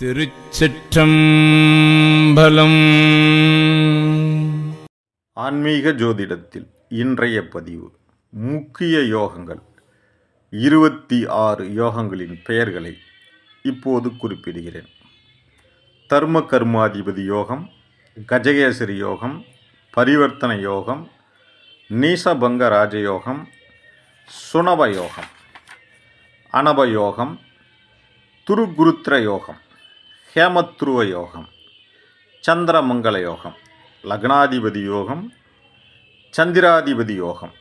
திருச்சிற்றம்பலம். ஆன்மீக ஜோதிடத்தில் இன்றைய பதிவு முக்கிய யோகங்கள். இருபத்தி ஆறு யோகங்களின் பெயர்களை இப்போது குறிப்பிடுகிறேன். தர்ம கர்மாதிபதி யோகம் கஜகேசரி யோகம் பரிவர்த்தன யோகம் நீசபங்க ராஜயோகம் சுனவ யோகம் அனப யோகம் துருகுருத்ர யோகம். ஹேமத்ருவ யோகம் சந்திரமங்கல யோகம் லக்னாதிபதி யோகம் சந்திராதிபதி யோகம்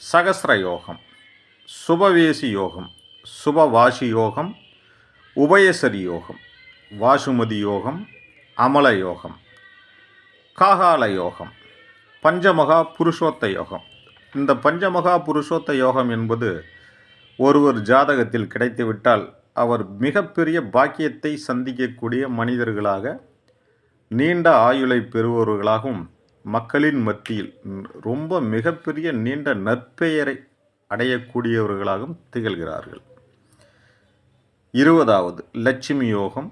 சகசிர யோகம் சுபவேசி யோகம் சுபவாசி யோகம் உபயசரி யோகம் வாசுமதி யோகம் அமல யோகம் காகால யோகம் பஞ்சமகா புருஷோத்த யோகம் இந்த பஞ்சமகா புருஷோத்த யோகம் என்பது ஒருவர் ஜாதகத்தில் கிடைத்துவிட்டால் அவர் மிகப்பெரிய பாக்கியத்தை சந்திக்கக்கூடிய மனிதர்களாக நீண்ட ஆயுளை பெறுபவர்களாகவும் மக்களின் மத்தியில் ரொம்ப மிகப்பெரிய நீண்ட நற்பெயரை அடையக்கூடியவர்களாகவும் திகழ்கிறார்கள். இருபதாவது லட்சுமி யோகம்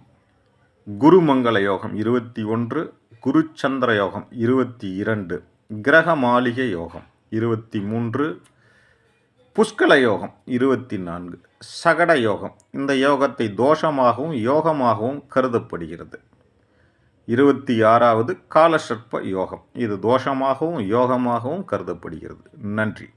குருமங்கள யோகம் இருபத்தி ஒன்று குருச்சந்திர யோகம் இருபத்தி இரண்டு கிரக மாளிகை யோகம் இருபத்தி மூன்று புஷ்கல யோகம் இருபத்தி நான்கு சகட யோகம். இந்த யோகத்தை தோஷமாகவும் யோகமாகவும் கருதப்படுகிறது. இருபத்தி ஆறாவது காலசர்ப்ப யோகம். இது தோஷமாகவும் யோகமாகவும் கருதப்படுகிறது. நன்றி.